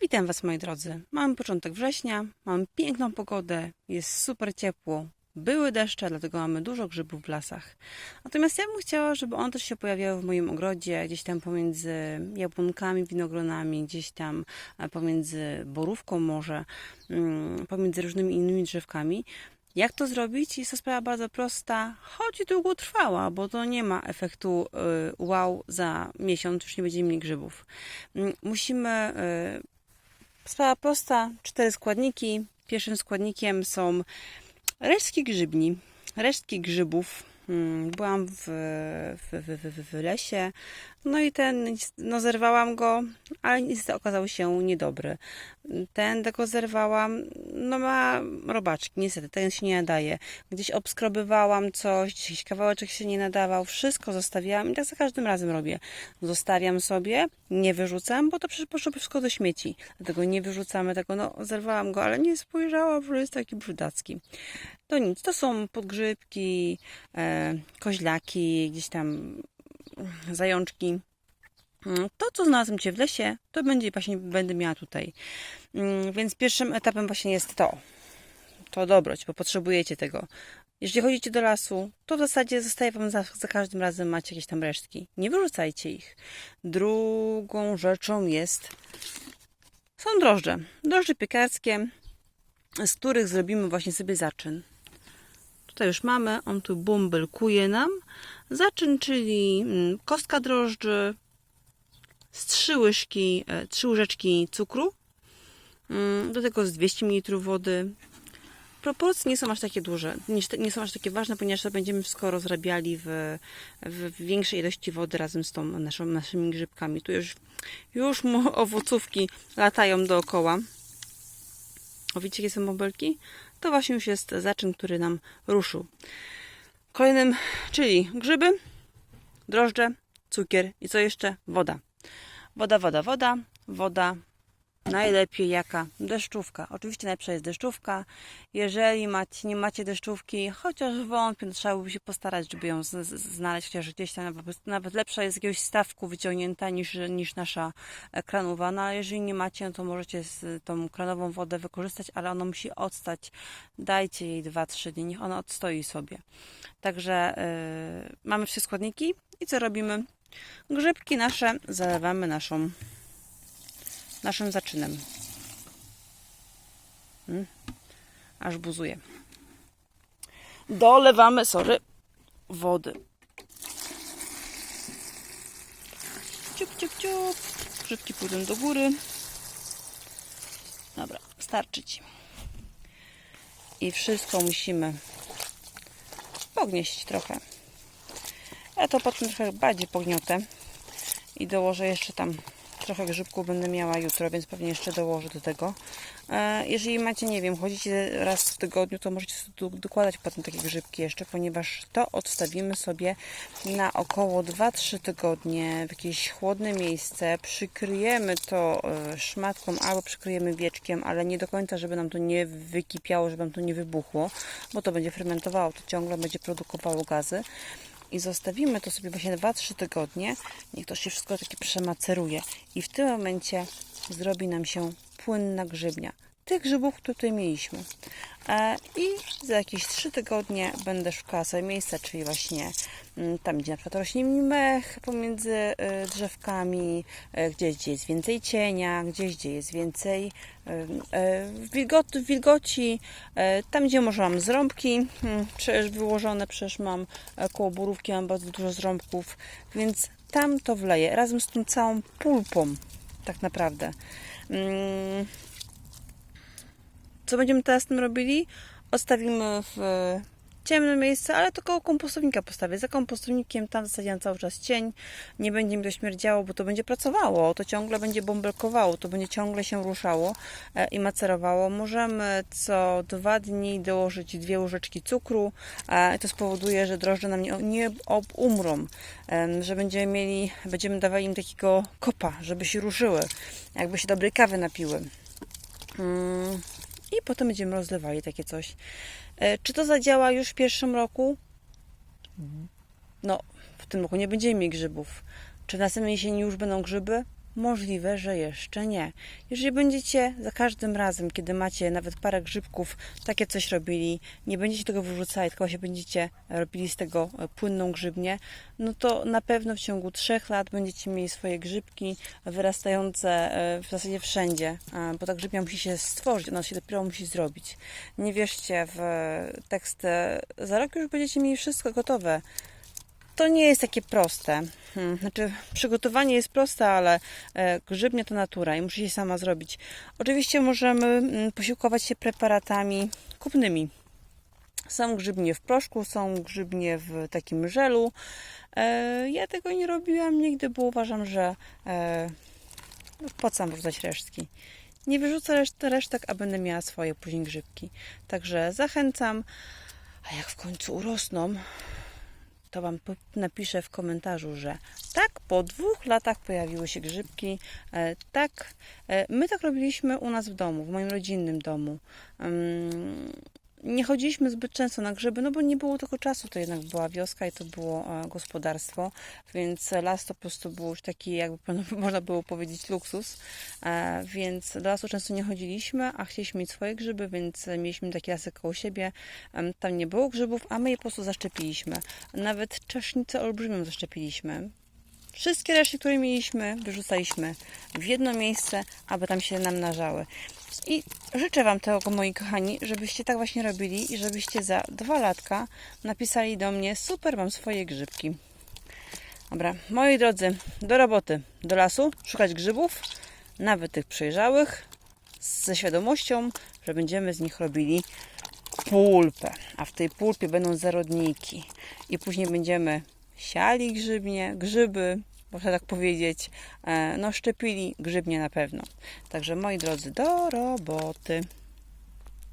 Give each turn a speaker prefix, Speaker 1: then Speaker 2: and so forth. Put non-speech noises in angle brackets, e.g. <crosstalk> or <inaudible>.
Speaker 1: Witam Was moi drodzy. Mamy początek września, mamy piękną pogodę, jest super ciepło. Były deszcze, dlatego mamy dużo grzybów w lasach. Natomiast ja bym chciała, żeby one też się pojawiały w moim ogrodzie, gdzieś tam pomiędzy jabłonkami, winogronami, gdzieś tam e, pomiędzy borówką może, mm, pomiędzy różnymi innymi drzewkami. Jak to zrobić? Jest to sprawa bardzo prosta, choć długotrwała, bo to nie ma efektu y, wow za miesiąc, już nie będziemy mieli grzybów. Mm, Musimy y, Sprawa prosta, cztery składniki. Pierwszym składnikiem są resztki grzybni, resztki grzybów. Mm, Byłam w, w, w, w, lesie, no i ten, no zerwałam go, ale niestety okazał się niedobry. Ten, tego zerwałam, no ma robaczki, niestety, ten się nie nadaje. Gdzieś obskrobywałam coś, gdzieś kawałeczek się nie nadawał, wszystko zostawiałam i tak za każdym razem robię. Zostawiam sobie, nie wyrzucam, bo to przecież poszło wszystko do śmieci. Dlatego nie wyrzucamy tego, no zerwałam go, ale nie spojrzałam, że jest taki brzydacki. To nic, to są podgrzybki, e, koźlaki, gdzieś tam zajączki. Mm, To, co znalazłem Cię w lesie, to będzie właśnie będę miała tutaj. Mm, Więc pierwszym etapem właśnie jest to. To dobroć, bo potrzebujecie tego. Jeżeli chodzicie do lasu, to w zasadzie zostaje Wam za, za każdym razem macie jakieś tam resztki. Nie wyrzucajcie ich. Drugą rzeczą jest są drożdże. Drożdże piekarskie, z których zrobimy właśnie sobie zaczyn. Tutaj już mamy, on tu bąbelkuje nam. Zaczyn, czyli mm, kostka drożdży, z trzy łyżki, e, trzy łyżeczki cukru, mm, do tego z 200 ml wody. Proporcje nie są aż takie duże, nie są aż takie ważne, ponieważ to będziemy wszystko rozrabiali w, w większej ilości wody razem z tą naszą, naszymi grzybkami. Tu już, już mu <laughs> owocówki latają dookoła. O, widzicie, jakie są bąbelki? To właśnie już jest zaczyn, który nam ruszył. Kolejnym, czyli grzyby, drożdże, cukier i co jeszcze? Woda. Woda, woda, woda, woda. Najlepiej jaka? Deszczówka. Oczywiście najlepsza jest deszczówka. Jeżeli macie, nie macie deszczówki, chociaż wątpię, trzeba by się postarać, żeby ją znaleźć, chociaż gdzieś tam nawet, nawet lepsza jest z jakiegoś stawku wyciągnięta niż, niż nasza kranowa. No jeżeli nie macie, no to możecie z tą kranową wodę wykorzystać, ale ona musi odstać. Dajcie jej 2-3 dni, niech ona odstoi sobie. Także yy, mamy wszystkie składniki i co robimy? Grzybki nasze zalewamy naszą naszym zaczynem. Hmm. Aż buzuje. Dolewamy, sorry, wody. Ciup, ciup, ciup. Grzybki pójdą do góry. Dobra, starczy ci. I wszystko musimy pognieść trochę. Ja to potem trochę bardziej pogniotę i dołożę jeszcze tam trochę grzybków będę miała jutro, więc pewnie jeszcze dołożę do tego. E, Jeżeli macie, nie wiem, chodzicie raz w tygodniu, to możecie dokładać potem takie grzybki jeszcze, ponieważ to odstawimy sobie na około 2-3 tygodnie w jakieś chłodne miejsce. Przykryjemy to e, szmatką albo przykryjemy wieczkiem, ale nie do końca, żeby nam to nie wykipiało, żeby nam to nie wybuchło, bo to będzie fermentowało, to ciągle będzie produkowało gazy i zostawimy to sobie właśnie 2-3 tygodnie, niech to się wszystko takie przemaceruje i w tym momencie zrobi nam się płynna grzybnia. Tych grzybów, które tutaj mieliśmy. E, I za jakieś 3 tygodnie będę szukała sobie miejsca, czyli właśnie mm, tam, gdzie na przykład rośnie mi mech pomiędzy e, drzewkami, e, gdzieś, gdzie jest więcej cienia, gdzieś, gdzie jest więcej wilgoci, tam, gdzie może mam zrąbki, mm, przecież wyłożone, przecież mam koło borówki, mam bardzo dużo zrąbków, więc tam to wleję, razem z tą całą pulpą, tak naprawdę. Co będziemy teraz z tym robili? Odstawimy w ciemne miejsce, ale to koło kompostownika postawię. Za kompostownikiem tam zasadziłam cały czas cień. Nie będzie mi to śmierdziało, bo to będzie pracowało. To ciągle będzie bąbelkowało, to będzie ciągle się ruszało e, i macerowało. Możemy co dwa dni dołożyć dwie łyżeczki cukru. e, To spowoduje, że drożdże nam nie, umrą. Że będziemy mieli, będziemy dawali im takiego kopa, żeby się ruszyły. Jakby się dobrej kawy napiły. Mm, i potem będziemy rozlewali takie coś. E, Czy to zadziała już w pierwszym roku? No, w tym roku nie będziemy mieli grzybów. Czy w następnej jesieni już będą grzyby? Możliwe, że jeszcze nie. Jeżeli będziecie za każdym razem, kiedy macie nawet parę grzybków, takie coś robili, nie będziecie tego wyrzucali, tylko się będziecie robili z tego e, płynną grzybnię, no to na pewno w ciągu trzech lat będziecie mieli swoje grzybki wyrastające e, w zasadzie wszędzie, bo ta grzybnia musi się stworzyć, ona się dopiero musi zrobić. Nie wierzcie w e, za rok już będziecie mieli wszystko gotowe to nie jest takie proste. Hmm, Znaczy, przygotowanie jest proste, ale e, grzybnia to natura i musi się sama zrobić. Oczywiście możemy mm, posiłkować się preparatami kupnymi. Są grzybnie w proszku, są grzybnie w takim żelu. E, Ja tego nie robiłam nigdy, bo uważam, że e, no, po co wrzucać resztki. Nie wyrzucę reszt- resztek, a będę miała swoje później grzybki. Także zachęcam. A jak w końcu urosną, to Wam napiszę w komentarzu, że tak, po dwóch latach pojawiły się grzybki. E, tak, e, my tak robiliśmy u nas w domu, w moim rodzinnym domu. Nie chodziliśmy zbyt często na grzyby, no bo nie było tego czasu, to jednak była wioska i to było e, gospodarstwo, więc las to po prostu był już taki, jakby <laughs> można było powiedzieć, luksus, e, więc do lasu często nie chodziliśmy, a chcieliśmy mieć swoje grzyby, więc mieliśmy taki lasek koło siebie, tam nie było grzybów, a my je po prostu zaszczepiliśmy. Nawet czesznicę olbrzymią zaszczepiliśmy. Wszystkie reszty, które mieliśmy, wyrzucaliśmy w jedno miejsce, aby tam się namnażały. I życzę Wam tego, moi kochani, żebyście tak właśnie robili i żebyście za dwa latka napisali do mnie super, mam swoje grzybki. Dobra, moi drodzy, do roboty, do lasu, szukać grzybów, nawet tych przejrzałych, ze świadomością, że będziemy z nich robili pulpę, a w tej pulpie będą zarodniki. I później będziemy siali grzybnie, grzyby, można tak powiedzieć, e, no szczepili grzybnie na pewno. Także moi drodzy, do roboty.